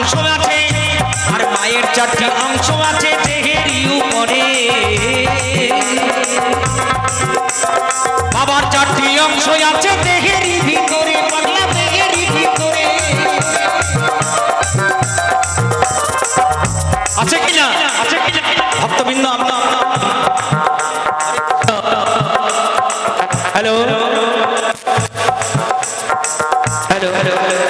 অংশ আছে, আর মায়ের চারটি অংশ আছে দেহের উপরে বাবার চারটি অংশ আছে দেহেরই ভিতরে, পাগলা দেহেরই ভিতরে। আছে কিনা আছে কিনা ভক্তবৃন্দ, আমরা হ্যালো? হ্যালো হ্যালো বাবা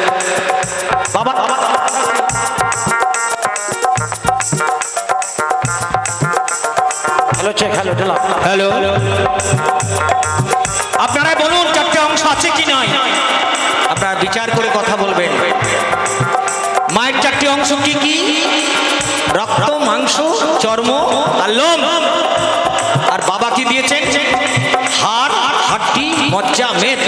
চেক হ্যালো হ্যালো আপনারা বলুন চারটে অংশ আছে কি নয় আপনারা বিচার করে কথা বলবেন। মায়ের চারটি অংশ কি কি? রক্ত মাংস চর্ম আর লোম। আর বাবা কি দিয়েছেন? হাড় হাড্ডি মজ্জা মেদ।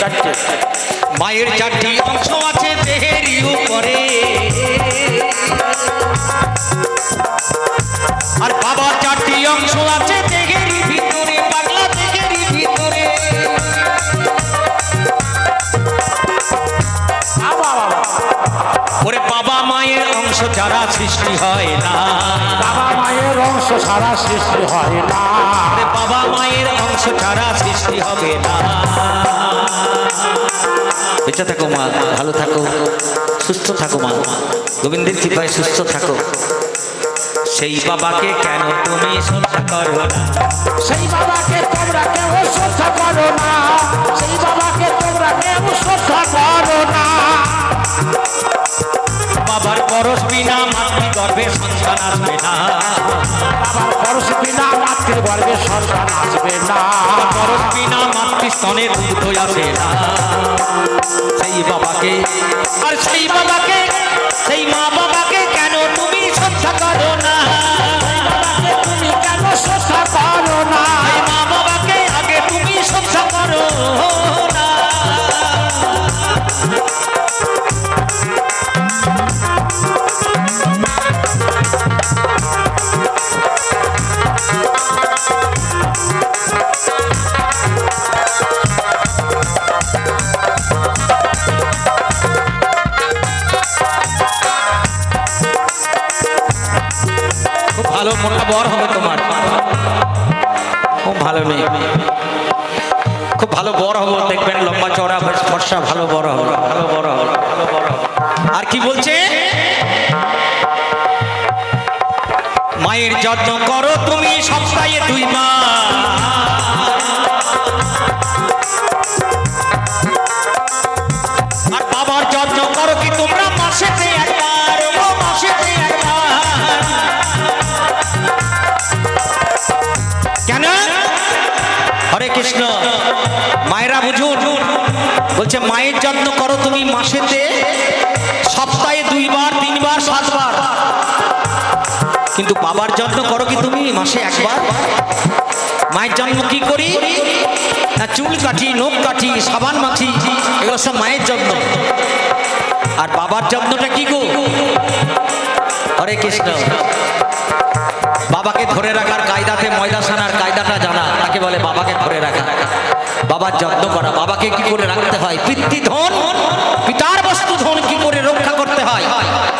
চারটে। মায়ের চারটি অংশ আছে দেহের উপরে। আর বাবার চারটি অংশ আছে দেহের ভিতরে পাগলা দেহের ভিতরে। ওরে বাবা মায়ের অংশ যারা সৃষ্টি হয় না। বাবা মায়ের অংশ সারা সৃষ্টি হয় না। বাবা মায়ের অংশ ছাড়া সৃষ্টি হবে না। বেঁচে থাকো মা ভালো থাকো সুস্থ থাকো মা গোবিন্দের কৃপায় সুস্থ থাকো। সেই বাবাকে কেন তুমি শ্রদ্ধা করো না? সেই বাবাকে তোমরা কেউ শ্রদ্ধা করো না। সেই বাবাকে তোমরা কেউ শ্রদ্ধা করো না। বাবার পরশ বিনা মাতৃ গর্ভে সন্তান আসবে না। বাবার পরশ বিনা মাতৃ গর্ভে সন্তান আসবে না। পরশ বিনা স্তনের দুধ আসে না। সেই বাবাকে আর সেই বাবাকে সেই মা বাবাকে মোটা বর হবে তোমার। খুব ভালো মেয়ে। খুব ভালো বর হব, দেখবেন লম্বা চড়া ফর্সা ভালো বড় হবে, ভালো বড় হবে। আর কি বলছে? মায়ের যত্ন করো তুমি সপ্তাহে দুই মাস। বলছে, মায়ের যত্ন করো তুমি মাসেতে, সপ্তাহে দুইবার, তিনবার, সাতবার। কিন্তু বাবার যত্ন করো কি তুমি মাসে একবার? মায়ের জন্ম কি করি? না চুল কাটি, নখ কাটি, সাবান মাছি এগুলো সব মায়ের যত্ন। আর বাবার যত্নটা কি গো? হরে কৃষ্ণ। বাবাকে ধরে রাখার কায়দাতে ময়দা সানার বাবার যত্ন করা, বাবাকে কি করে রাখতে হয়? পিতৃ ধন, পিতার বস্তু ধন কি করে রক্ষা করতে হয়?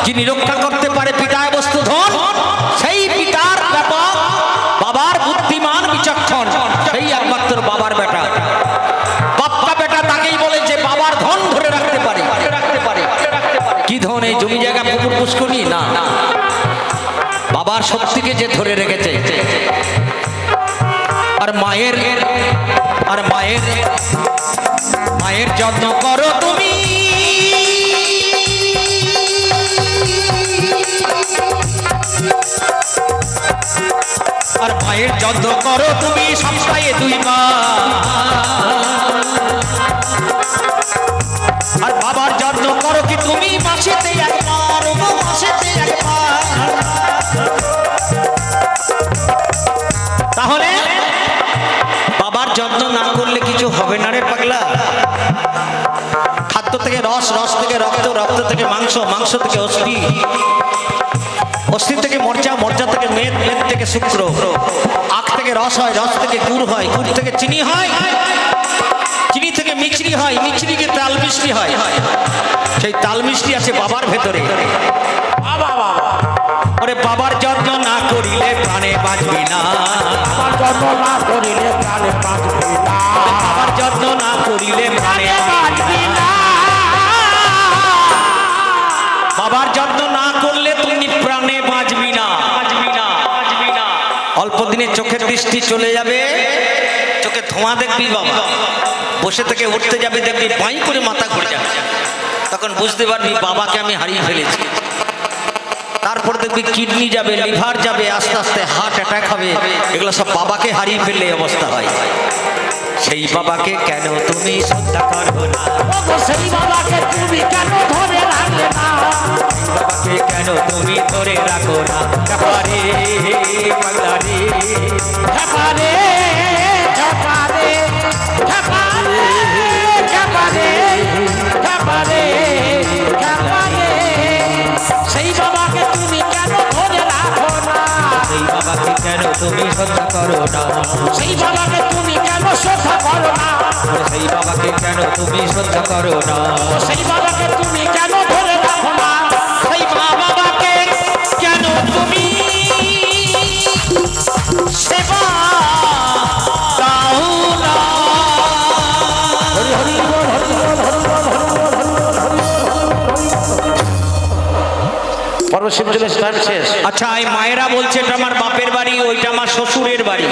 যিনি রক্ষা করতে পারে পিতার বস্তু ধন, সেই পিতার ব্যাপক বাবার বুদ্ধিমান বিচক্ষণ, সেই একমাত্র বাবার বেটা বাপ্পা বেটা তাকেই বলে যে বাবার ধন ধরে রাখতে পারে। রাখতে পারে কি ধন এই জমি জায়গা পুকুর পুষ্করি না। বাবার শক্তিকে যে ধরে রেখেছে। আর মায়ের আর মায়ের মায়ের যত্ন করো তুমি। আর মায়ের যত্ন করো তুমি সপ্তাহে দুই মাস আর বাবার যত্ন করো কি তুমি মাসেতে একবার মাসেতে একবার? হবে না রে পাগলা। খাদ্য থেকে রস রস থেকে রক্ত রক্ত থেকে মাংস মাংস থেকে অস্থি। অস্থি থেকে মর্চা মর্চা থেকে মেদ মেদ থেকে শুক্র। আখ থেকে রস হয় রস থেকে গুড় হয় গুড় থেকে চিনি হয়। চিনি থেকে মিচড়ি হয় মিচড়িকে তাল মিষ্টি হয়। সেই তাল মিষ্টি আছে বাবার ভেতরে। বাবা। ওরে বাবার যত্ন না করিলে প্রাণে বাঁচবি না না করিলে প্রাণে বাঁচবি না বাবার যত্ন না করিলে প্রাণে প্রাণে বাঁচবি না বাবার যত্ন না করলে তুমি প্রাণে বাঁচবি না বাঁচবি না বাঁচবি না। অল্প দিনে চোখের দৃষ্টি চলে যাবে। চোখে ধোঁয়া দেখবি বাবা। বসে থেকে উঠতে যাবে দেখবি বাই করে মাথা ঘুরে যাবে। তখন বুঝতে পারবি বাবাকে আমি হারিয়ে ফেলেছি। তারপর দেখবি কিডনি যাবে লিভার যাবে আস্তে আস্তে হার্ট অ্যাটাক হবে। এগুলো সব বাবাকে হারিয়ে ফেললে অবস্থা হয়। সেই বাবাকে কেন তুমি শ্রদ্ধা করো না? সেই বাবাকে তুমি কেন ধরে রাখলে না? বাবাকে কেন তুমি ধরে রাখো না? পাগলারে। খেপারে তুমি শ্রদ্ধা করো না। সেই বাবাকে তুমি কেন শ্রদ্ধা করো না? সেই বাবাকে কেন তুমি শ্রদ্ধা করো না? সেই বাবাকে তুমি কেন ধরে রাখো না? স্থান শেষ। আচ্ছা এই মায়েরা বলছে এটা আমার বাপের বাড়ি ওইটা আমার শ্বশুরের বাড়ি।